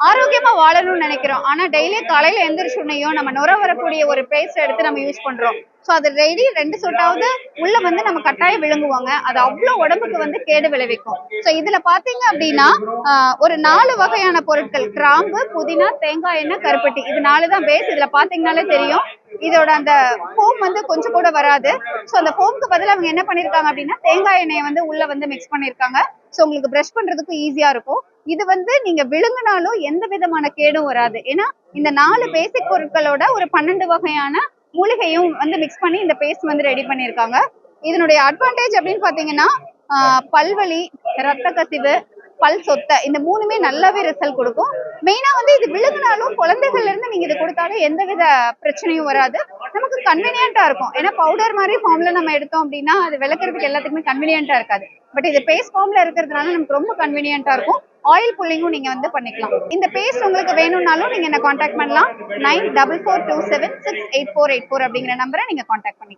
ஆரோக்கியமா வாழணும்னு நினைக்கிறோம். ஆனா டெய்லி காலையில எந்திரிச்சுனையும் நம்ம நுர வரக்கூடிய ஒரு பேஸ்ட் எடுத்து நம்ம யூஸ் பண்றோம். ஸோ அது டெய்லி ரெண்டு சொட்டாவது உள்ள வந்து நம்ம கட்டாயம் விழுங்குவாங்க. அது அவ்வளோ உடம்புக்கு வந்து கேடு விளைவிக்கும். ஸோ இதுல பாத்தீங்க அப்படின்னா ஆஹ், ஒரு நாலு வகையான பொருட்கள். கிராம்பு புதினா தேங்காய் எண்ணெய் கருப்பட்டி. இது நாலு தான் பேஸ் இதுல பாத்தீங்கன்னாலே தெரியும். இதோட அந்த ஃபோம் வந்து கொஞ்சம் கூட வராது. ஸோ அந்த ஃபோம்க்கு பதிலா அவங்க என்ன பண்ணிருக்காங்க அப்படின்னா தேங்காய் எண்ணெயை வந்து உள்ள வந்து மிக்ஸ் பண்ணிருக்காங்க. ஸோ உங்களுக்கு ப்ரஷ் பண்றதுக்கும் ஈஸியா இருக்கும். இது வந்து நீங்க விழுங்கினாலும் எந்த விதமான கேடும் வராது. ஏன்னா இந்த நாலு பேசிக் பொருட்களோட ஒரு பன்னெண்டு வகையான மூலிகையும் வந்து மிக்ஸ் பண்ணி இந்த பேஸ்ட் வந்து ரெடி பண்ணியிருக்காங்க. இதனுடைய அட்வான்டேஜ் அப்படின்னு பாத்தீங்கன்னா ஆஹ், பல்வலி ரத்த கசிவு பல் சொத்தை இந்த மூணுமே நல்லாவே ரிசல்ட் கொடுக்கும். மெயினா வந்து இது விழுங்கினாலும் குழந்தைகள்ல இருந்து நீங்க இது கொடுத்தாலும் எந்தவித பிரச்சனையும் வராது. நமக்கு கன்வீனியன்ட்டா இருக்கும். ஏன்னா பவுடர் மாதிரி ஃபார்ம்ல நம்ம எடுத்தோம் அப்படின்னா அது விளக்குறதுக்கு எல்லாத்துக்குமே கன்வீனியன்ட்டா இருக்காது. பட் இது பேஸ்ட் ஃபார்ம்ல இருக்கிறதுனால நமக்கு ரொம்ப கன்வீனியன்ட்டா இருக்கும். ஆயில் புல்லிங்கும் நீங்க வந்து பண்ணிக்கலாம். இந்த பேஸ்ட் உங்களுக்கு வேணும்னாலும் நீங்க என்ன காண்டாக்ட் பண்ணலாம்? Nine double four two seven six eight four eight four அப்படிங்கிற நம்பரை நீங்க காண்டாக்ட் பண்ணிக்கலாம்.